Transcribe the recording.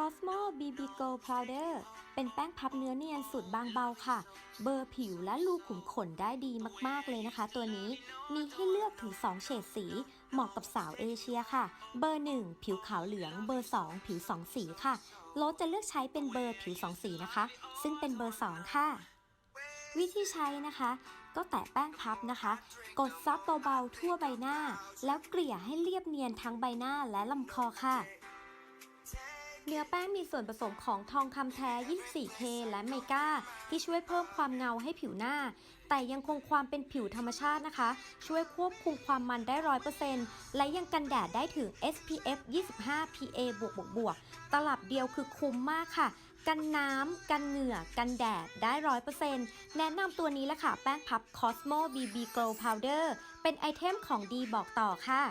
Cosmo BB Glow Powder เป็นแป้งพับเนื้อเนียนสูตรบางเบาค่ะ เบอร์ผิวและรูขุมขนได้ดีมากๆเลยนะคะ ตัวนี้มีให้เลือกถึง 2 เฉดสี เหมาะกับสาวเอเชียค่ะ เบอร์ 1 ผิวขาวเหลือง เบอร์ 2 ผิว 2 สีค่ะโลจะเลือกใช้เป็นเบอร์ผิว 2 สีนะคะ ซึ่งเป็นเบอร์ 2 ค่ะ วิธีใช้นะคะ ก็แตะแป้งพับนะคะ กดซับเบาๆทั่วใบหน้า แล้วเกลี่ยให้เรียบเนียนทั้งใบหน้าและลำคอค่ะ เนื้อแป้งมีส่วนผสมของทองคำแท้ 24K และไมก้าที่ช่วยเพิ่มความเงาให้ผิวหน้า แต่ยังคงความเป็นผิวธรรมชาตินะคะ ช่วยควบคุมความมันได้ 100%และยังกันแดดได้ถึง SPF 25 PA บวกบวกบวกตลับเดียวคือคุ้มมากค่ะ กันน้ำ กันเหงื่อ กันแดดได้ 100%แนะนำตัวนี้แหละค่ะ แป้งพับ Cosmo BB Glow Powder เป็นไอเทมของดีบอกต่อค่ะ